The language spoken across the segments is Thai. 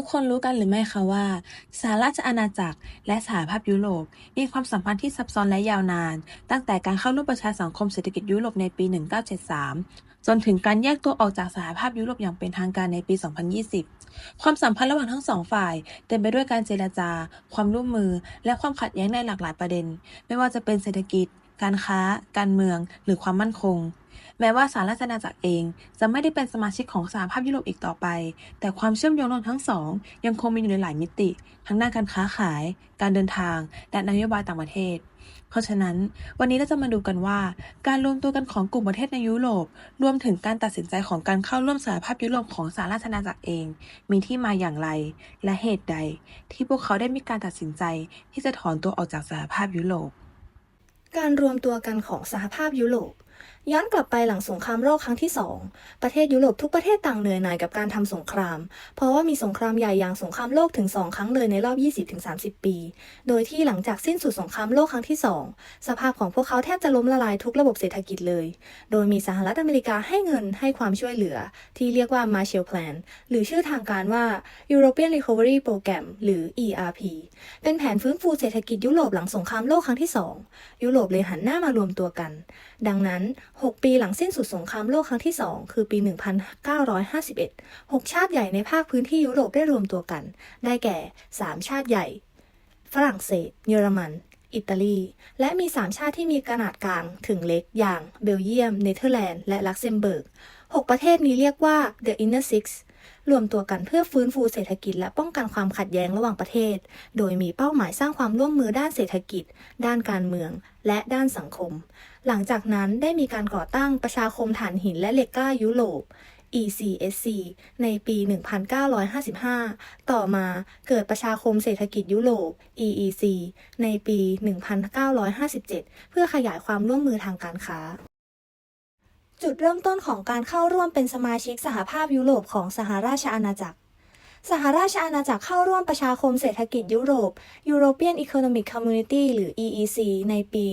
ทุกคนรู้กันหรือไม่คะว่าสหราชอาณาจักร และสหภาพยุโรป มีความสัมพันธ์ที่ซับซ้อนและยาวนาน ตั้งแต่การเข้าร่วมประชาสังคมเศรษฐกิจยุโรปในปี 1973 จนถึงการแยกตัวออกจากสหภาพยุโรปอย่างเป็นทางการในปี 2020 ความสัมพันธ์ระหว่างทั้งสองฝ่าย เต็มไปด้วยการเจรจา ความร่วมมือ และความขัดแย้งในหลากหลายประเด็น ไม่ว่าจะเป็นเศรษฐกิจ การค้า การเมือง หรือความมั่นคง แม้ว่าสหราชอาณาจักรเองจะไม่ได้เป็นสมาชิกของสหภาพยุโรปอีกต่อไป แต่ความเชื่อมโยงทั้งสอง ยังคงมีอยู่ในหลายมิติ ทั้งด้านการค้าขาย การเดินทาง และนโยบายต่างประเทศ เพราะฉะนั้น วันนี้เราจะมาดูกันว่า การรวมตัวกันของกลุ่มประเทศในยุโรป รวมถึงการตัดสินใจของการเข้าร่วมสหภาพยุโรปของสหราชอาณาจักรเอง มีที่มาอย่างไร และเหตุใด ที่พวกเขาได้มีการตัดสินใจที่จะถอนตัวออกจากสหภาพยุโรปการรวมตัวกันของสหภาพยุโรป ย้อนกลับไปหลังสงครามโลกครั้งที่ 2 ประเทศยุโรปทุกประเทศต่างเหนื่อยหน่ายกับการทำสงคราม เพราะว่ามีสงครามใหญ่อย่างสงครามโลกถึง 2 ครั้งเลยในรอบ 20-30 ปี โดยที่หลังจากสิ้นสุดสงครามโลกครั้งที่ 2 สภาพของพวกเขาแทบจะล้มละลายทุกระบบเศรษฐกิจเลย โดยมีสหรัฐอเมริกาให้เงินให้ความช่วยเหลือ ที่เรียกว่า Marshall Plan หรือชื่อทางการว่า European Recovery Program หรือ ERP เป็นแผนฟื้นฟูเศรษฐกิจยุโรปหลังสงครามโลกครั้งที่ 2 ยุโรปเลยหันหน้ามารวมตัวกัน ดังนั้น6 ปีหลังสิ้นสุดสงครามโลกครั้งที่ 2 คือปี 1951 6 ชาติใหญ่ในภาคพื้นที่ยุโรปได้รวมตัวกัน ได้แก่ 3 ชาติใหญ่ ฝรั่งเศส เยอรมัน อิตาลี และมี 3 ชาติที่มีขนาดกลางถึงเล็กอย่างเบลเยียม เนเธอร์แลนด์ และลักเซมเบิร์ก 6 ประเทศนี้เรียกว่า The Inner Six รวมตัวกันเพื่อฟื้นฟูเศรษฐกิจและป้องกันความขัดแย้งระหว่างประเทศ โดยมีเป้าหมายสร้างความร่วมมือด้านเศรษฐกิจ ด้านการเมือง และด้านสังคม หลังจากนั้นได้มีการก่อตั้งประชาคมถ่านหินและเหล็กก้ายุโรป ECSC ในปี 1955 ต่อมาเกิดประชาคมเศรษฐกิจยุโรป EEC ในปี 1957 เพื่อขยายความร่วมมือทางการค้า จุดเริ่มต้นของการเข้าร่วมเป็นสมาชิกสหภาพยุโรปของสหราชอาณาจักร สหราชอาณาจักรเข้าร่วมประชาคมเศรษฐกิจยุโรป European Economic Community หรือ EEC ในปี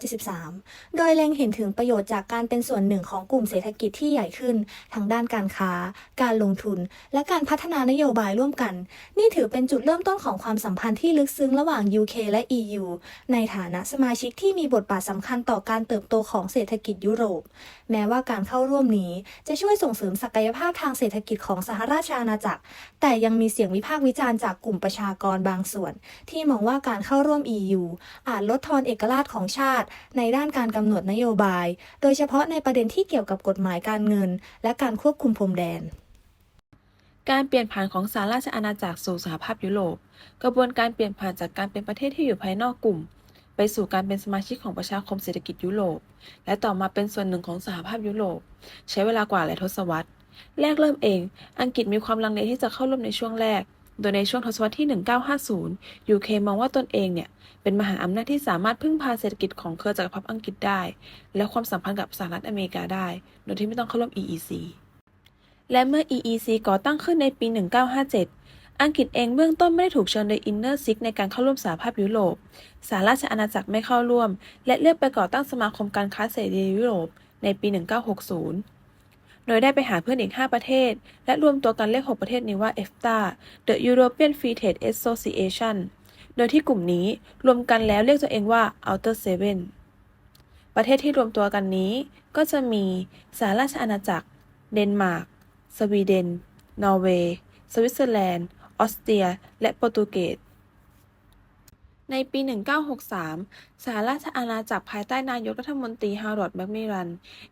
1973 โดยเล็งเห็นถึงประโยชน์จากการเป็นส่วนหนึ่งของกลุ่มเศรษฐกิจที่ใหญ่ขึ้นทั้งด้านการค้า การลงทุน และการพัฒนานโยบายร่วมกัน นี่ถือเป็นจุดเริ่มต้นของความสัมพันธ์ที่ลึกซึ้งระหว่าง UK และ EU ในฐานะสมาชิกที่มีบทบาทสำคัญต่อการเติบโตของเศรษฐกิจยุโรป แม้ว่าการเข้าร่วมนี้จะช่วยส่งเสริมศักยภาพทางเศรษฐกิจของสหราชอาณาจักร แต่ยังมีเสียงวิพากษ์วิจารณ์จากกลุ่มประชากรบางส่วน ที่มองว่าการเข้าร่วม EU อาจลดทอนเอกราชของชาติ ในด้านการกำหนดนโยบาย โดยเฉพาะในประเด็นที่เกี่ยวกับกฎหมายการเงิน และการควบคุมพรมแดนการเปลี่ยนผ่านของสหราชอาณาจักรสู่สหภาพยุโรป กระบวนการเปลี่ยนผ่านจากการเป็นประเทศที่อยู่ภายนอกกลุ่ม ไปสู่การเป็นสมาชิกของประชาคมเศรษฐกิจยุโรป และต่อมาเป็นส่วนหนึ่งของสหภาพยุโรป ใช้เวลากว่าหลายทศวรรษ แรกเริ่มเอง อังกฤษมีความลังเลที่จะเข้าร่วมในช่วงแรก โดยในช่วงทศวรรษที่ 1950 UK มองว่าตนเองเนี่ย เป็นมหาอำนาจที่สามารถพึ่งพาเศรษฐกิจของเครือจักรภพอังกฤษได้ และความสัมพันธ์กับสหรัฐอเมริกาได้ โดยที่ไม่ต้องเข้าร่วม EEC และเมื่อ EEC ก่อตั้งขึ้นในปี 1957 อังกฤษเองเบื้องต้นไม่ได้ถูกเชิญโดย Inner Six ในการเข้าร่วมสหภาพยุโรป สหราชอาณาจักรไม่เข้าร่วม และเลือกไปก่อตั้งสมาคมการค้าเสรียุโรปในปี 1960 โดยได้ไปหาเพื่อนอีก 5 ประเทศ และรวมตัวกันเรียก 6 ประเทศนี้ว่า EFTA The European Free Trade Association โดยที่กลุ่มนี้รวมกันแล้วเรียกตัวเองว่า Outer Seven ประเทศที่รวมตัวกันนี้ ก็จะมีสหราชอาณาจักร เดนมาร์ก สวีเดน นอร์เวย์ สวิตเซอร์แลนด์ ออสเตรีย และโปรตุเกส ในปี 1963 สหราชอาณาจักรภายใต้นายกรัฐมนตรีฮาร์รอดแมคมิลัน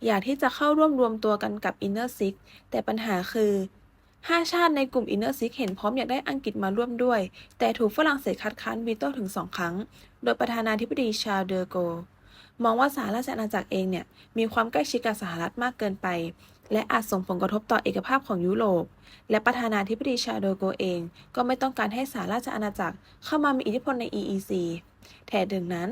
อยากที่จะเข้าร่วมรวมตัวกันกับ Inner Six แต่ปัญหาคือ 5 ชาติในกลุ่ม Inner Six เห็นพร้อมอยากได้อังกฤษมาร่วมด้วย แต่ถูกฝรั่งเศสคัดค้านวีโต้ถึง 2 ครั้ง โดยประธานาธิบดีชาลเดอโก มองว่าสหราชอาณาจักรเองเนี่ยมีความใกล้ชิดกับสหรัฐมากเกินไป และอาจส่งผลกระทบต่อเอกภาพของยุโรป และประธานาธิบดีชาโดโกเอง ก็ไม่ต้องการให้สหราชอาณาจักรเข้ามามีอิทธิพลใน EEC แถมถึงนั้น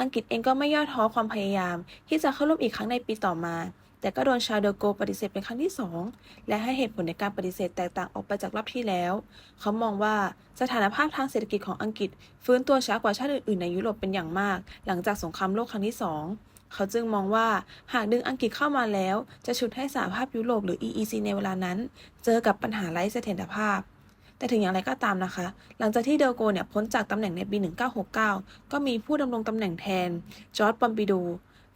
อังกฤษเองก็ไม่ย่อท้อความพยายาม ที่จะเข้าร่วมอีกครั้งในปีต่อมา แต่ก็โดนชาโดโกปฏิเสธเป็นครั้งที่สองและให้เหตุผลในการปฏิเสธแตกต่างออกไปจากรอบที่แล้ว เขามองว่าสถานภาพทางเศรษฐกิจของอังกฤษ ฟื้นตัวช้ากว่าชาติอื่นๆในยุโรปเป็นอย่างมาก หลังจากสงครามโลกครั้งที่สอง เขาจึงมองว่าหากดึงอังกฤษเข้ามาแล้ว จะชุดให้สหภาพยุโรปหรือ EEC ในเวลานั้น เจอกับปัญหาไร้เสถียรภาพ แต่ถึงอย่างไรก็ตามนะคะ หลังจากที่เดลโกเนี่ยพ้นจากตำแหน่งในปี 1969 ก็มีผู้ดำรงตำแหน่งแทน จอร์จปอมปิดู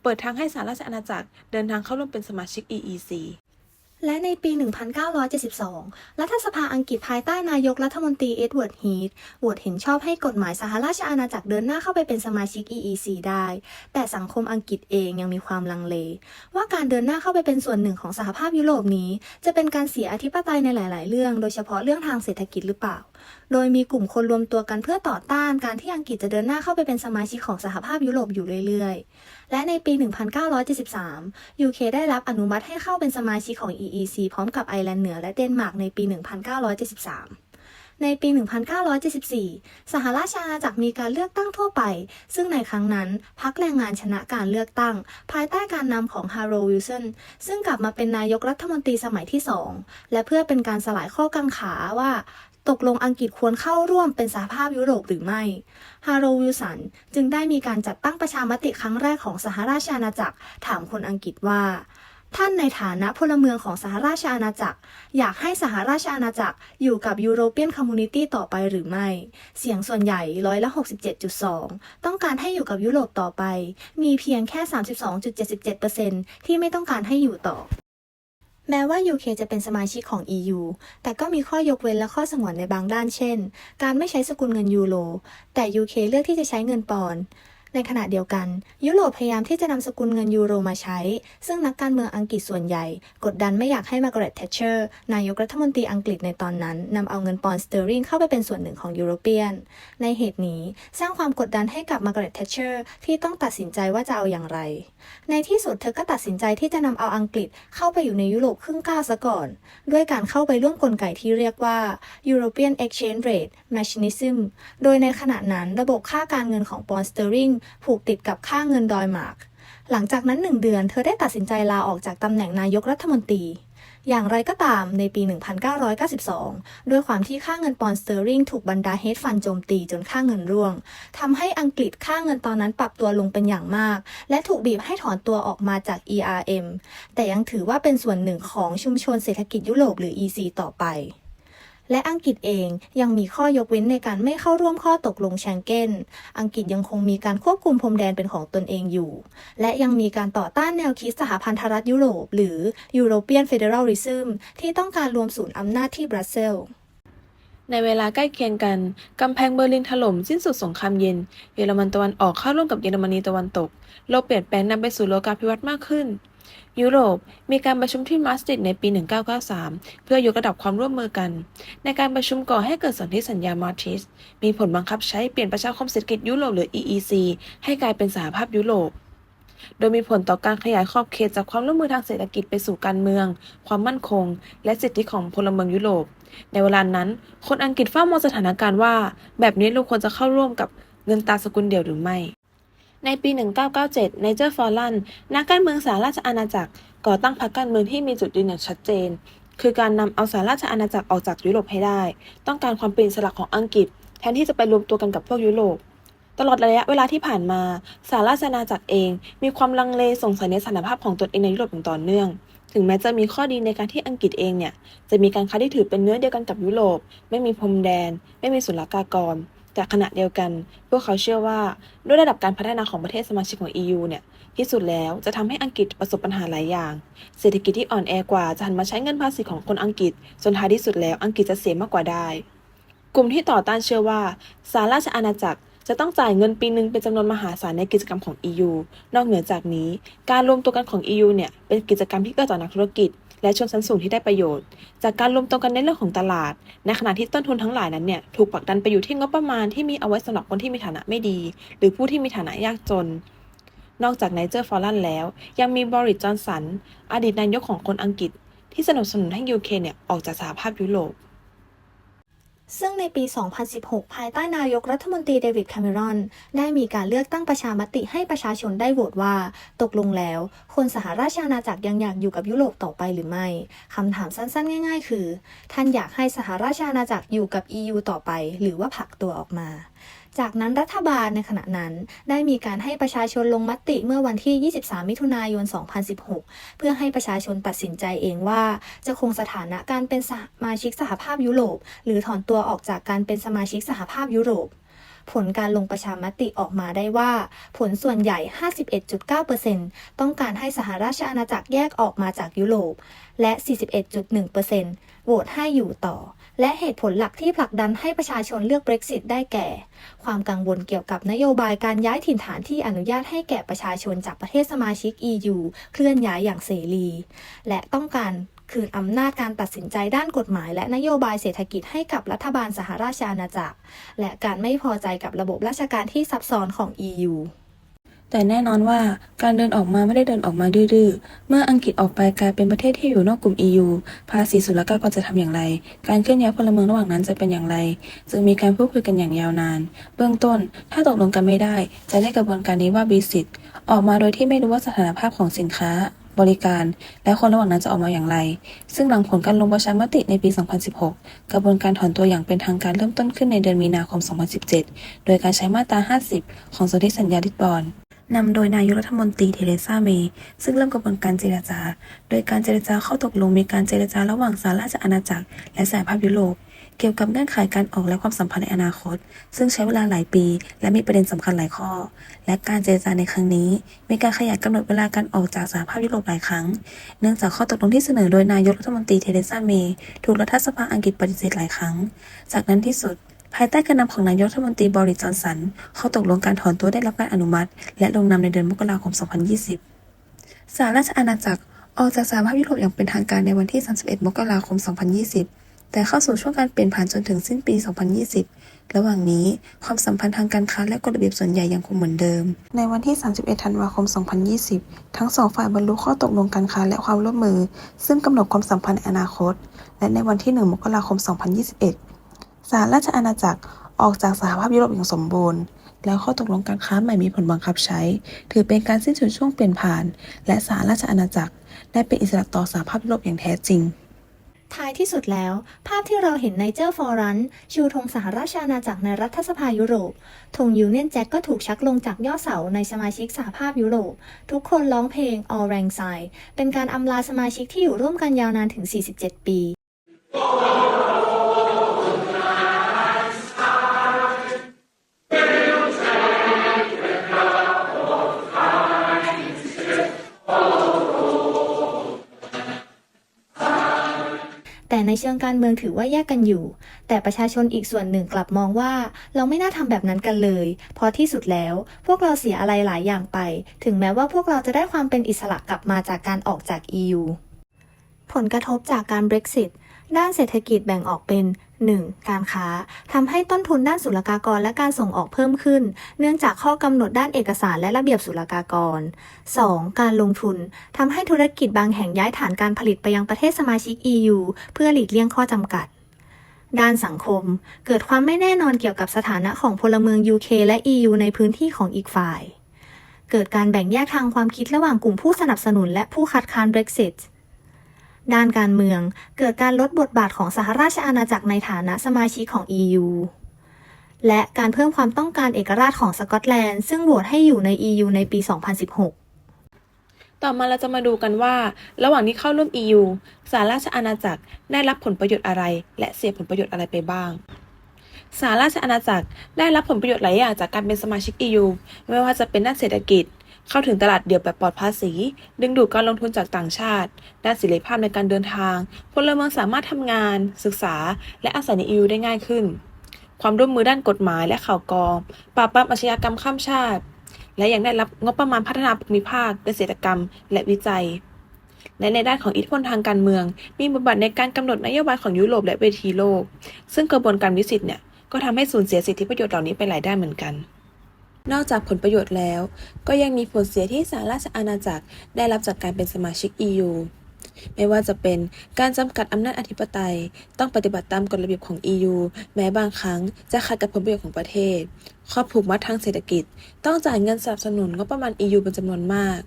เปิดทางให้สหราชอาณาจักรเดินทางเข้าร่วมเป็นสมาชิก EEC และในปี 1972 รัฐสภาอังกฤษภายใต้นายกรัฐมนตรีเอ็ดเวิร์ดฮีทโหวตเห็นชอบให้กฎหมายสหราชอาณาจักรเดินหน้าเข้าไปเป็นสมาชิก EEC ได้ แต่สังคมอังกฤษเองยังมีความลังเล ว่าการเดินหน้าเข้าไปเป็นส่วนหนึ่งของสหภาพยุโรปนี้ จะเป็นการเสียอธิปไตยในหลาย ๆ เรื่อง โดยเฉพาะเรื่องทางเศรษฐกิจหรือเปล่า โดยมีกลุ่มคนรวมตัวกันเพื่อต่อต้านการที่อังกฤษจะเดินหน้าเข้าไปเป็นสมาชิกของสหภาพยุโรปอยู่เรื่อยๆ และในปี 1973 UK ได้รับอนุมัติให้เข้าเป็นสมาชิกของ EEC พร้อมกับไอร์แลนด์เหนือและเดนมาร์กในปี 1973ในปี 1974 สหราชอาณาจักรมีการเลือกตั้งทั่วไป ซึ่งในครั้งนั้นพรรคแรงงานชนะการเลือกตั้ง ภายใต้การนำของฮาร์โรวิลสัน ซึ่งกลับมาเป็นนายกรัฐมนตรีสมัยที่สอง และเพื่อเป็นการสลายข้อกังขาว่า ตกลงอังกฤษควรเข้าร่วมเป็นสหภาพยุโรปหรือไม่ ฮาร์โรวิลสันจึงได้มีการจัดตั้งประชามติครั้งแรกของสหราชอาณาจักร ถามคนอังกฤษว่า ท่านในฐานะพลเมืองของสหราชอาณาจักร อยากให้สหราชอาณาจักรอยู่กับยูโรเปียนคอมมูนิตี้ต่อไปหรือไม่ เสียงส่วนใหญ่ร้อยละ67.2 ต้องการให้อยู่กับยุโรปต่อไป มีเพียงแค่ 32.77%ที่ไม่ต้องการให้อยู่ต่อ แม้ว่า UK จะเป็นสมาชิกของ EU แต่ก็มีข้อยกเว้นและข้อสงวนในบางด้านเช่น การไม่ใช้สกุลเงินยูโร แต่ UK เลือกที่จะใช้เงินปอนด์ ในขณะเดียวกัน ยุโรปพยายามที่จะนำสกุลเงินยูโรมาใช้ ซึ่งนักการเมืองอังกฤษส่วนใหญ่ กดดันไม่อยากให้มาร์กาเร็ตแทชเชอร์นายกรัฐมนตรีอังกฤษในตอนนั้นนำเอาเงินปอนด์สเตอร์ลิงเข้าไปเป็นส่วนหนึ่งของยูโรเปียน ในเหตุนี้สร้างความกดดันให้กับมาร์กาเร็ตแทชเชอร์ที่ต้องตัดสินใจว่าจะเอาอย่างไร ในที่สุดเธอก็ตัดสินใจที่จะนำเอาอังกฤษเข้าไปอยู่ในยุโรปครึ่งก้าวซะก่อน ด้วยการเข้าไปร่วมกลไกที่เรียกว่า European Exchange Rate Mechanism โดยในขณะนั้นระบบค่าการเงินของปอนด์สเตอร์ลิงผูกติดกับค่าเงินดอยมาร์กหลังจากนั้นหนึ่งเดือนเธอได้ตัดสินใจลาออกจากตำแหน่งนายกรัฐมนตรี อย่างไรก็ตามในปี 1992 ด้วยความที่ค่าเงินปอนด์สเตอร์ลิงถูกบรรดาเฮดฟันโจมตีจนค่าเงินร่วงทำให้อังกฤษค่าเงินตอนนั้นปรับตัวลงเป็นอย่างมาก และถูกบีบให้ถอนตัวออกมาจาก ERM แต่ยังถือว่าเป็นส่วนหนึ่งของชุมชนเศรษฐกิจยุโรปหรือ EC ต่อไป และอังกฤษเองยังมีข้อยกเว้นในการไม่เข้าร่วมข้อตกลงแชงเก้น อังกฤษยังคงมีการควบคุมพรมแดนเป็นของตนเองอยู่ และยังมีการต่อต้านแนวคิดสหพันธรัฐยุโรป หรือ European Federalism ที่ต้องการรวมศูนย์อำนาจที่บรัสเซลส์ในเวลาใกล้เคียงกัน กำแพงเบอร์ลินถล่มสิ้นสุดสงครามเย็น เยอรมันตะวันออกเข้าร่วมกับเยอรมนีตะวันตก โลกเปลี่ยนแปลงนำไปสู่โลกาภิวัตน์มากขึ้น ยุโรปมีการประชุมที่มาสติดในปี 1993 เพื่อยกระดับความร่วมมือกัน ในการประชุมก่อให้เกิดสนธิสัญญามาร์ทิสมีผลบังคับใช้เปลี่ยนประชาคมเศรษฐกิจยุโรปหรือ EEC ให้กลายเป็นสหภาพยุโรป โดยมีผลต่อการขยายขอบเขตจากความร่วมมือทางเศรษฐกิจไปสู่การเมือง ความมั่นคง และสิทธิของพลเมืองยุโรป ในเวลานั้น คนอังกฤษเฝ้ามองสถานการณ์ว่า แบบนี้เราควรจะเข้าร่วมกับเงินตราสกุลเดียวหรือไม่ ในปี 1997 ในเจอร์ฟอร์ลันนักการเมืองสหราชอาณาจักร ก่อตั้งพรรคการเมืองที่มีจุดยืนอย่างชัดเจน คือการนำเอาสหราชอาณาจักรออกจากยุโรปให้ได้ ต้องการความเป็นอิสระของอังกฤษ แทนที่จะไปรวมตัวกันกับพวกยุโรป ตลอดระยะเวลาที่ผ่านมาสหราชอาณาจักรเอง มีความลังเลสงสัยในสถานภาพของตนเองในยุโรปอย่างต่อเนื่องถึงแม้จะมีข้อดีในการที่อังกฤษเองเนี่ย จะมีการค้าที่ถือเป็นเนื้อเดียวกันกับยุโรป ไม่มีพรมแดน ไม่มีศุลกากร แต่ขณะเดียวกัน พวกเขาเชื่อว่าด้วยระดับการพัฒนาของประเทศสมาชิกของ EU เนี่ยที่สุดแล้วจะทำให้อังกฤษประสบปัญหาหลายอย่าง เศรษฐกิจที่อ่อนแอกว่าจะหันมาใช้เงินภาษีของคนอังกฤษจนท้ายที่สุดแล้วอังกฤษจะเสียมากกว่าได้ กลุ่มที่ต่อต้านเชื่อว่าสหราชอาณาจักรจะต้องจ่ายเงินปีหนึ่งเป็นจำนวนมหาศาลในกิจกรรมของ EU นอกเหนือจากนี้ การรวมตัวกันของ EU เนี่ยเป็นกิจกรรมที่เกิดต่อนักธุรกิจ และชนชั้นสูงที่ได้ประโยชน์ จากการรวมตัวกันในเรื่องของตลาด ในขณะที่ต้นทุนทั้งหลายนั้นเนี่ยถูกผลักดันไปอยู่ที่งบประมาณที่มีเอาไว้สำหรับคนที่มีฐานะไม่ดี หรือผู้ที่มีฐานะยากจน นอกจากไนเจอร์ฟอร์ลันแล้ว ยังมีบริสจอนสัน อดีตนายกของคนอังกฤษ ที่สนับสนุนให้ยูเคเนี่ยออกจากสหภาพยุโรป ซึ่งในปี 2016 ภายใต้นายกรัฐมนตรีเดวิดคาเมรอน ได้มีการเลือกตั้งประชามติให้ประชาชนได้โหวตว่า ตกลงแล้ว คนสหราชอาณาจักรยังอยากอยู่กับยุโรปต่อไปหรือไม่ คำถามสั้นๆ ง่าย ๆ คือ ท่านอยากให้สหราชอาณาจักรอยู่กับ EU ต่อไป หรือว่าผลักตัวออกมา จากนั้นรัฐบาลในขณะนั้น ได้มีการให้ประชาชนลงมติเมื่อวันที่ 23 มิถุนายน 2016 เพื่อให้ประชาชนตัดสินใจเองว่า จะคงสถานะการเป็นสมาชิกสหภาพยุโรป หรือถอนตัวออกจากการเป็นสมาชิกสหภาพยุโรปผลการลงประชามติออกมาได้ว่า ผลส่วนใหญ่ 51.9%ต้องการให้สหราชอาณาจักรแยกออกมาจากยุโรป และ 41.1%โหวตให้อยู่ต่อ และเหตุผลหลักที่ผลักดันให้ประชาชนเลือก Brexit ได้แก่ ความกังวลเกี่ยวกับนโยบายการย้ายถิ่นฐานที่อนุญาตให้แก่ประชาชนจากประเทศสมาชิก EU เคลื่อนย้ายอย่างเสรี และต้องการคืนอำนาจการตัดสินใจด้านกฎหมาย และนโยบายเศรษฐกิจให้กับรัฐบาลสหราชอาณาจักร และการไม่พอใจกับระบบราชการที่ซับซ้อนของ EU แต่แน่นอนว่าการเดินออกมาไม่ได้เดินออกมาดื้อๆ เมื่ออังกฤษออกไปกลายเป็นประเทศที่อยู่นอกกลุ่ม EU ภาษีศุลกากรจะทำอย่างไร การเคลื่อนย้ายพลเมืองระหว่างนั้นจะเป็นอย่างไร จึงมีการพูดคุยกันอย่างยาวนาน เบื้องต้น ถ้าตกลงกันไม่ได้ จะเรียกกระบวนการนี้ว่า Brexit ออกมาโดยที่ไม่รู้ว่าสถานภาพของสินค้าบริการ และคนระหว่างนั้นจะออกมาอย่างไร ซึ่งหลังผลการลงประชามติในปี 2016 กระบวนการถอนตัวอย่างเป็นทางการเริ่มต้นขึ้นในเดือนมีนาคม 2017 โดยการใช้มาตรา 50 ของสนธิสัญญาลิสบอน นำโดยนายกรัฐมนตรีเทเรซาเมย์ซึ่งเริ่มกระบวนการเจรจา โดยการเจรจาเข้าตกลงมีการเจรจาระหว่างสหราชอาณาจักร และสหภาพยุโรปเกี่ยวกับเงื่อนไขการออกและความสัมพันธ์ในอนาคต ซึ่งใช้เวลาหลายปี และมีประเด็นสำคัญหลายข้อ และการเจรจาในครั้งนี้ มีการขยายกำหนดเวลาการออกจากสหภาพยุโรปหลายครั้ง เนื่องจากข้อตกลงที่เสนอโดยนายกรัฐมนตรีเทเรซาเมย์ถูกรัฐสภาอังกฤษปฏิเสธหลายครั้ง จากนั้นที่สุด ภายใต้การนำของนายกรัฐมนตรีบริจอนสัน เข้อตกลงการถอนตัวได้รับการอนุมัติ และลงนามในเดือนมกราคม 2020 สหราชอาณาจักรออกจากสหภาพยุโรปอย่างเป็นทางการในวันที่ 31 มกราคม 2020 แต่เข้าสู่ช่วงการเปลี่ยนผ่านจนถึงสิ้นปี 2020 ระหว่างนี้ความสัมพันธ์ทางการค้าและกฎระเบียบส่วนใหญ่ยังคงเหมือนเดิม ในวันที่ 31 ธันวาคม 2020 ทั้งสองฝ่ายบรรลุข้อตกลงการค้าและความร่วมมือ ซึ่งกำหนดความสัมพันธ์ในอนาคต และในวันที่ 1 มกราคม 2021 สหราชอาณาจักรออกจากสหภาพยุโรปอย่างสมบูรณ์ แล้วข้อตกลงการค้าใหม่มีผลบังคับใช้ ถือเป็นการสิ้นสุดช่วงเปลี่ยนผ่าน และสหราชอาณาจักร ได้เป็นอิสระต่อสหภาพยุโรปอย่างแท้จริง ท้ายที่สุดแล้ว ภาพที่เราเห็นในเจอร์ฟอรันชูธงสหราชอาณาจักรในรัฐสภายุโรปธงยูเนียนแจ็คก็ถูกชักลงจากยอดเสาในสมาชิกสหภาพยุโรป ทุกคนร้องเพลง All Lang Syne เป็นการอำลาสมาชิกที่อยู่ร่วมกันยาวนานถึง 47 ปี ในเชิงการเมืองถือว่าแยกกันอยู่ แต่ประชาชนอีกส่วนหนึ่งกลับมองว่า เราไม่น่าทำแบบนั้นกันเลย เพราะที่สุดแล้ว พวกเราเสียอะไรหลายอย่างไป ถึงแม้ว่าพวกเราจะได้ความเป็นอิสระกลับมาจากการออกจาก EU ผลกระทบจากการ Brexit ด้านเศรษฐกิจแบ่งออกเป็น 1. การค้าทำให้ต้นทุนด้านศุลกากรและการส่งออกเพิ่มขึ้น เนื่องจากข้อกำหนดด้านเอกสารและระเบียบศุลกากร 2. การลงทุนทำให้ธุรกิจบางแห่งย้ายฐานการผลิตไปยังประเทศสมาชิก EU เพื่อหลีกเลี่ยงข้อจำกัด ด้านสังคม เกิดความไม่แน่นอนเกี่ยวกับสถานะของพลเมือง UK และ EU ในพื้นที่ของอีกฝ่าย เกิดการแบ่งแยกทางความคิดระหว่างกลุ่มผู้สนับสนุนและผู้คัดค้าน Brexit ด้านการเมือง เกิดการลดบทบาทของสหราชอาณาจักรในฐานะสมาชิกของ EU และการเพิ่มความต้องการเอกราชของสกอตแลนด์ ซึ่งโหวตให้อยู่ใน EU ในปี 2016ต่อมาเราจะมาดูกันว่า ระหว่างที่เข้าร่วม EU สหราชอาณาจักรได้รับผลประโยชน์อะไร และเสียผลประโยชน์อะไรไปบ้าง สหราชอาณาจักรได้รับผลประโยชน์หลายอย่างจากการเป็นสมาชิก EU ไม่ว่าจะเป็นด้านเศรษฐกิจ เข้าถึงตลาดเดี่ยวแบบปลอดภาษี ดึงดูดการลงทุนจากต่างชาติ ด้านเสรีภาพในการเดินทาง พลเมืองสามารถทำงาน ศึกษา และอาศัยใน EU ได้ง่ายขึ้น ความร่วมมือด้านกฎหมายและข่าวกรอง ปราบปรามอาชญากรรมข้ามชาติ และยังได้รับงบประมาณพัฒนาภูมิภาคเกษตรกรรม และวิจัยและในด้านของอิทธิพลทางการเมือง มีบทบาทในการกำหนดนโยบายของยุโรปและเวทีโลก ซึ่งกระบวนการวิสิตเนี่ย ก็ทำให้สูญเสียสิทธิประโยชน์เหล่านี้ไปหลายด้านเหมือนกัน นอกจากผลประโยชน์แล้ว ก็ยังมีผลเสียที่สหราชอาณาจักรได้รับจากการเป็นสมาชิก EU ไม่ว่าจะเป็นการจำกัดอำนาจอธิปไตย ต้องปฏิบัติตามกฎระเบียบของ EU แม้บางครั้งจะขัดกับผลประโยชน์ของประเทศ ข้อผูกมัดทางเศรษฐกิจ ต้องจ่ายเงินสนับสนุนงบประมาณ EU เป็นจำนวนมาก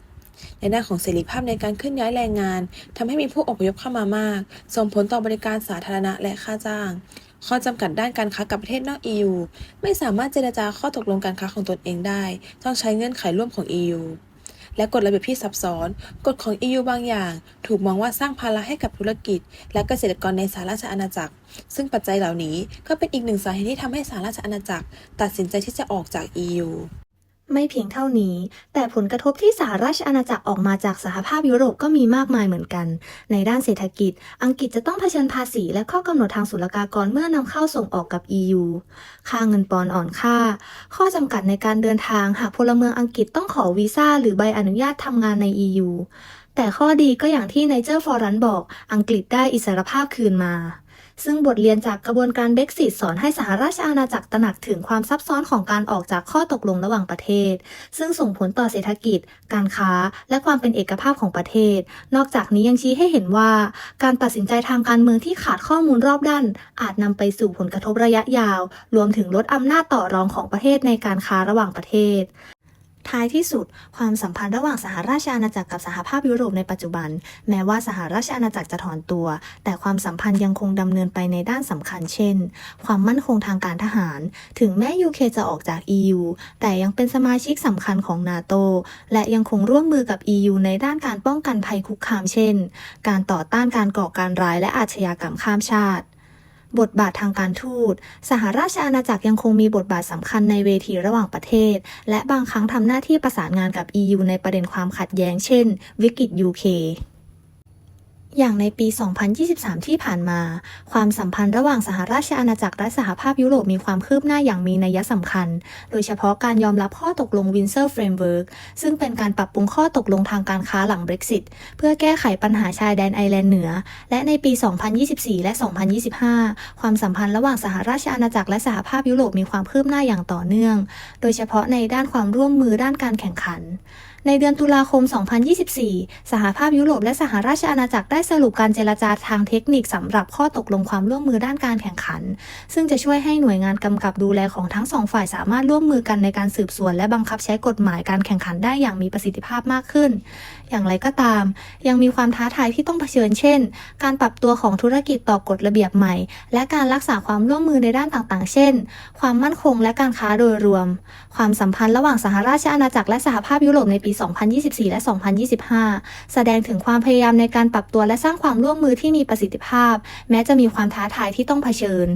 ในด้านของเสรีภาพในการเคลื่อนย้ายแรงงานทำให้มีผู้อพยพเข้ามามาก ส่งผลต่อบริการสาธารณะและค่าจ้าง ข้อจำกัดด้านการค้ากับประเทศนอก EU ไม่สามารถเจรจาข้อตกลงการค้าของตนเองได้ ต้องใช้เงื่อนไขร่วมของ EU และกฎระเบียบที่ซับซ้อน กฎของ EU บางอย่าง ถูกมองว่าสร้างภาระให้กับธุรกิจ และเกษตรกรในสหราชอาณาจักร ซึ่งปัจจัยเหล่านี้ก็เป็นอีกหนึ่งสาเหตุที่ทำให้สหราชอาณาจักร ตัดสินใจที่จะออกจาก EU ไม่เพียงเท่านี้ แต่ผลกระทบที่สหราชอาณาจักรออกมาจากสหภาพยุโรปก็มีมากมายเหมือนกัน ในด้านเศรษฐกิจ อังกฤษจะต้องเผชิญภาษีและข้อกำหนดทางศุลกากรเมื่อนำเข้าส่งออกกับ EU ค่าเงินปอนด์อ่อนค่า ข้อจำกัดในการเดินทางหากพลเมืองอังกฤษต้องขอวีซ่าหรือใบอนุญาตทำงานใน EU แต่ข้อดีก็อย่างที่ไนเจอร์ฟอรันบอก อังกฤษได้อิสรภาพคืนมา ซึ่งบทเรียนจากกระบวนการเบ x ซิตสอนให้สหราชอาณาจักรตระหนักถึงความซับซ้อนของการออกจากข้อตกลงระหว่างประเทศ ซึ่งส่งผลต่อเศรษฐกิจ การค้า และความเป็นเอกภาพของประเทศ นอกจากนี้ยังชี้ให้เห็นว่า การตัดสินใจทางการเมืองที่ขาดข้อมูลรอบด้าน อาจนำไปสู่ผลกระทบระยะยาว รวมถึงลดอำนาจต่อรองของประเทศในการค้าระหว่างประเทศ ท้ายที่สุด ความสัมพันธ์ระหว่างสหราชอาณาจักรกับสหภาพยุโรปในปัจจุบัน แม้ว่าสหราชอาณาจักรจะถอนตัว แต่ความสัมพันธ์ยังคงดำเนินไปในด้านสำคัญเช่น ความมั่นคงทางการทหาร ถึงแม้ UK จะออกจาก EU แต่ยังเป็นสมาชิกสำคัญของนาโตและยังคงร่วมมือกับ EU ในด้านการป้องกันภัยคุกคามเช่น การต่อต้านการก่อการร้ายและอาชญากรรมข้ามชาติ บทบาททางการทูต สหราชอาณาจักรยังคงมีบทบาทสำคัญในเวทีระหว่างประเทศ และบางครั้งทำหน้าที่ประสานงานกับ EU ในประเด็นความขัดแย้ง เช่น วิกฤต UK อย่างในปี 2023 ที่ผ่านมา ความสัมพันธ์ระหว่างสหราชอาณาจักรและสหภาพยุโรปมีความคืบหน้าอย่างมีนัยสำคัญ โดยเฉพาะการยอมรับข้อตกลง Windsor Framework ซึ่งเป็นการปรับปรุงข้อตกลงทางการค้าหลัง Brexit เพื่อแก้ไขปัญหาชายแดนไอร์แลนด์เหนือ และในปี 2024 และ 2025 ความสัมพันธ์ระหว่างสหราชอาณาจักรและสหภาพยุโรปมีความคืบหน้าอย่างต่อเนื่อง โดยเฉพาะในด้านความร่วมมือด้านการแข่งขัน ในเดือนตุลาคม 2024 สหภาพยุโรปและสหราชอาณาจักรได้สรุปการเจรจาทางเทคนิคสำหรับข้อตกลงความร่วมมือด้านการแข่งขัน ซึ่งจะช่วยให้หน่วยงานกำกับดูแลของทั้งสองฝ่ายสามารถร่วมมือกันในการสืบสวนและบังคับใช้กฎหมายการแข่งขันได้อย่างมีประสิทธิภาพมากขึ้น อย่างไรก็ตาม ยังมีความท้าทายที่ต้องเผชิญ เช่น การปรับตัวของธุรกิจต่อกฎระเบียบใหม่ และการรักษาความร่วมมือในด้านต่างๆ เช่น ความมั่นคงและการค้าโดยรวม ความสัมพันธ์ระหว่างสหราชอาณาจักรและสหภาพยุโรปในปี2024 และ 2025 แสดงถึงความพยายามในการปรับตัวและสร้างความร่วมมือที่มีประสิทธิภาพ แม้จะมีความท้าทายที่ต้องเผชิญ